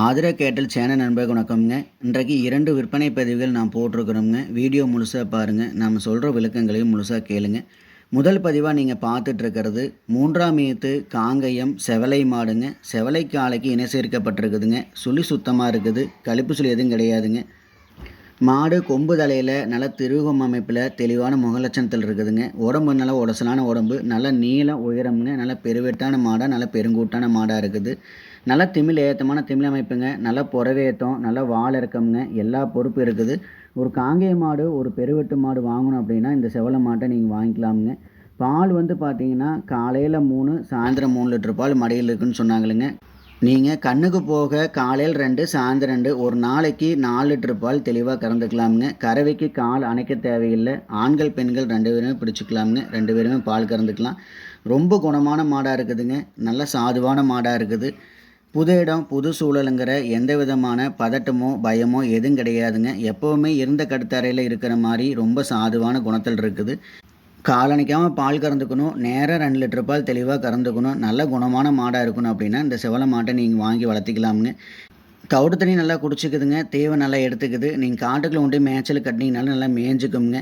ஆதர கேட்டல் சேனல் நண்பர்கள் வணக்கம்ங்க. இன்றைக்கு இரண்டு விற்பனை பதிவுகள் நான் போட்டிருக்கிறோம்ங்க. வீடியோ முழுசாக பாருங்கள் நாம் சொல்கிற விளக்கங்களையும் முழுசாக கேளுங்க. முதல் பதிவாக நீங்கள் பார்த்துட்ருக்கிறது மூன்றாம் ஈத்து காங்கயம் செவலை மாடுங்க. செவலை காலைக்கு இணை சேர்க்கப்பட்டிருக்குதுங்க. சுழி சுத்தமாக இருக்குது. கழிப்பு சுழி எதுவும் கிடையாதுங்க. மாடு கொம்பு தலையில் நல்ல திருகம் அமைப்பில் தெளிவான முகலட்சணத்தில் இருக்குதுங்க. உடம்பு நல்ல உடசலான உடம்பு. நல்ல நீளம் உயரம்ங்க. நல்ல பெருவெட்டான மாடாக நல்ல பெருங்கூட்டான மாடாக இருக்குது. நல்ல திமிழ் ஏற்றமான திமிழ் அமைப்புங்க. நல்ல புறவேத்தம் நல்ல வாழ இறக்கம்ங்க எல்லா பொறுப்பு இருக்குது. ஒரு காங்கேய மாடு ஒரு பெருவெட்டு மாடு வாங்கணும் அப்படின்னா இந்த செவலை மாட்டை நீங்கள் வாங்கிக்கலாமுங்க. பால் வந்து பார்த்தீங்கன்னா காலையில் மூணு சாயந்தரம் மூணு லிட்டர் பால் மடியில் இருக்குன்னு சொன்னாங்களுங்க நீங்கள் கண்ணுக்கு போக காலையில் ரெண்டு சாயந்தரம் ரெண்டு ஒரு நாளைக்கு நாலு லிட்டர் பால் தெளிவாக கறந்துக்கலாமுங்க. கறவைக்கு கால் அணைக்க தேவையில்லை. ஆண்கள் பெண்கள் ரெண்டு பேருமே பிடிச்சிக்கலாமுங்க. ரெண்டு பேருமே பால் கறந்துக்கலாம். ரொம்ப குணமான மாடாக இருக்குதுங்க. நல்ல சாதுவான மாடாக இருக்குது. புது இடம் புது சூழலுங்கிற எந்த விதமான பதட்டமோ பயமோ எதுவும் கிடையாதுங்க. எப்போவுமே இருந்த கடுத்தறையில் இருக்கிற மாதிரி ரொம்ப சாதுவான குணத்தில் இருக்குது. காலணிக்காமல் பால் கறந்துக்கணும் நேராக ரெண்டு லிட்டர் பால் தெளிவாக கறந்துக்கணும் நல்ல குணமான மாடாக இருக்கணும் அப்படின்னா இந்த செவலை மாட்டை நீங்கள் வாங்கி வளர்த்திக்கலாமுங்க தவிடு தண்ணி நல்லா குடிச்சிக்குதுங்க தேவை நல்லா எடுத்துக்குது. நீங்கள் காட்டுக்குள்ள கொண்டு மேய்ச்சல் கட்டினீங்கனாலும் நல்லா மேய்ஞ்சிக்குங்க.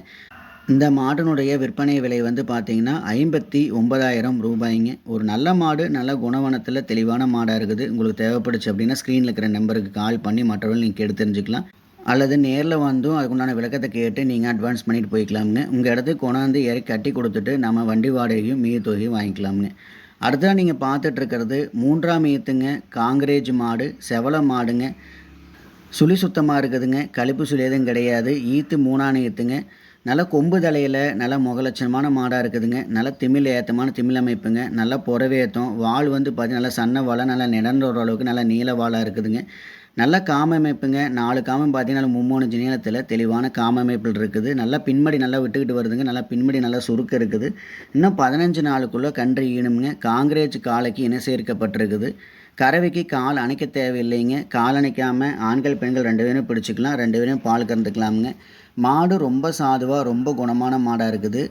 இந்த மாட்டினுடைய விற்பனை விலை வந்து பார்த்தீங்கன்னா ஐம்பத்தி ஒன்பதாயிரம் ரூபாய்ங்க. ஒரு நல்ல மாடு நல்ல குணவனத்தில் தெளிவான மாடாக இருக்குது. உங்களுக்கு தேவைப்படுச்சு அப்படின்னா ஸ்க்ரீனில் இருக்கிற நம்பருக்கு கால் பண்ணி மற்றவர்கள் நீங்கள் கேட்டு தெரிஞ்சுக்கலாம். அல்லது நேரில் வந்தும் அதுக்குண்டான விளக்கத்தை கேட்டு நீங்கள் அட்வான்ஸ் பண்ணிட்டு போய்க்கலாமுங்க. உங்கள் இடத்துக்கு கொண்டாந்து இறக்கி கட்டி கொடுத்துட்டு நம்ம வண்டி வாடகையும் மீது தொகையும் வாங்கிக்கலாமுங்க. அடுத்ததாக நீங்கள் பார்த்துட்ருக்கிறது மூன்றாம் ஈத்துங்க காங்கிரேஜ் மாடு செவல மாடுங்க. சுழி சுத்தமாக இருக்குதுங்க. கழிப்பு சுழி எதுவும் கிடையாது. ஈத்து மூணான ஈத்துங்க. நல்ல கொம்பு தலையில் நல்ல முகலட்சணமான மாடாக இருக்குதுங்க. நல்ல திமிழ் ஏற்றமான திமிழ் அமைப்புங்க. நல்ல புறவேத்தம் வால் வந்து பார்த்தீங்கன்னா நல்ல சன்ன வாழை நல்லா நிடன்ற ஓரளவுக்கு நல்ல நீள வாழாக இருக்குதுங்க. நல்ல காம அமைப்புங்க. நாலு காமம் பார்த்தீங்கன்னா மும்மூணு நீளத்தில் தெளிவான காம அமைப்பில் இருக்குது. நல்லா பின்மடி நல்லா விட்டுக்கிட்டு வருதுங்க. நல்லா பின்மடி நல்லா சுருக்க இருக்குது. இன்னும் பதினஞ்சு நாளுக்குள்ளே கன்று ஈணுமுங்க காங்கிரேஜ் காலைக்கு இணை சேர்க்கப்பட்டிருக்குது. கறவைக்கு கால் அணைக்க தேவையில்லைங்க. கால் அணைக்காமல் ஆண்கள் பெண்கள் ரெண்டு பேரும் பிடிச்சிக்கலாம். ரெண்டு பேரும் பால் கறந்துக்கலாமுங்க. மாடு ரொம்ப சாதுவாக ரொம்ப குணமான மாடாக இருக்குது.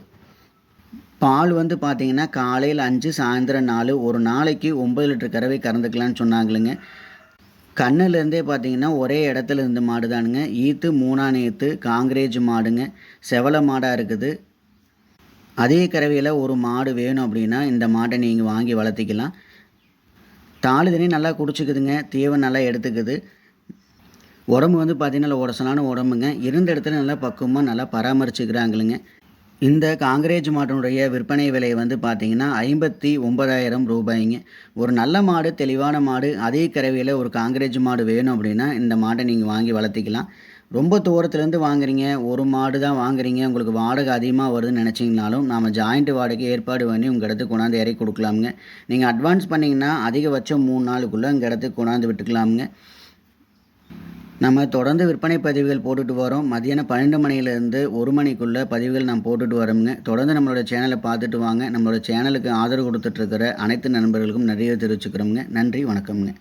பால் வந்து பார்த்தீங்கன்னா காலையில் அஞ்சு சாயந்தரம் நாலு ஒரு நாளைக்கு ஒம்பது லிட்டர் கறவை கறந்துக்கலான்னு சொன்னாங்களுங்க. கண்ணுலேருந்தே பார்த்தீங்கன்னா ஒரே இடத்துல இருந்த மாடு தானுங்க ஈத்து மூணாம் ஈத்து காங்கிரேஜ் மாடுங்க. செவலை மாடாக இருக்குது. அதே கறவையில் ஒரு மாடு வேணும் அப்படின்னா இந்த மாட்டை நீங்கள் வாங்கி வளர்த்திக்கலாம். தாலி நல்லா குடிச்சிக்குதுங்க. தீவன் நல்லா எடுத்துக்குது. உடம்பு வந்து பார்த்திங்கன்னா நல்லா உடசலான உடம்புங்க. இருந்த இடத்துல நல்லா பக்குவமாக நல்லா பராமரிச்சுக்கிறாங்களுங்க. இந்த காங்கிரேஜ் மாட்டினுடைய விற்பனை விலை வந்து பார்த்திங்கன்னா ஐம்பத்தி ஒன்பதாயிரம் ரூபாய்ங்க. ஒரு நல்ல மாடு தெளிவான மாடு அதே கறவையில் ஒரு காங்கிரேஜ் மாடு வேணும் அப்படின்னா இந்த மாட்டை நீங்கள் வாங்கி வளர்த்திக்கலாம். ரொம்ப தூரத்துலேருந்து வாங்குறீங்க ஒரு மாடு தான் வாங்குறீங்க உங்களுக்கு வாடகை அதிகமாக வருதுன்னு நினச்சிங்கனாலும் நாம் ஜாயிண்ட் வாடகை ஏற்பாடு பண்ணி உங்கள் இடத்துக்கு கொண்டாந்து இறக்கி கொடுக்கலாமுங்க. நீங்கள் அட்வான்ஸ் பண்ணிங்கன்னா அதிகபட்சம் மூணு நாளுக்குள்ளே உங்கள் இடத்துக்கு கொண்டாந்து விட்டுக்கலாமுங்க. நம்ம தொடர்ந்து விற்பனை பதிவுகள் போட்டுட்டு வரோம். மதியானம் பன்னெண்டு மணிலேருந்து ஒரு மணிக்குள்ளே பதிவுகள் நான் போட்டுட்டு வரோங்க தொடர்ந்து நம்மளோட சேனலை பார்த்துட்டு வாங்க. நம்மளோட சேனலுக்கு ஆதரவு கொடுத்துட்ருக்கிற அனைத்து நண்பர்களுக்கும் நிறைய தெரிவிச்சுக்கிறோங்க நன்றி வணக்கம்ங்க.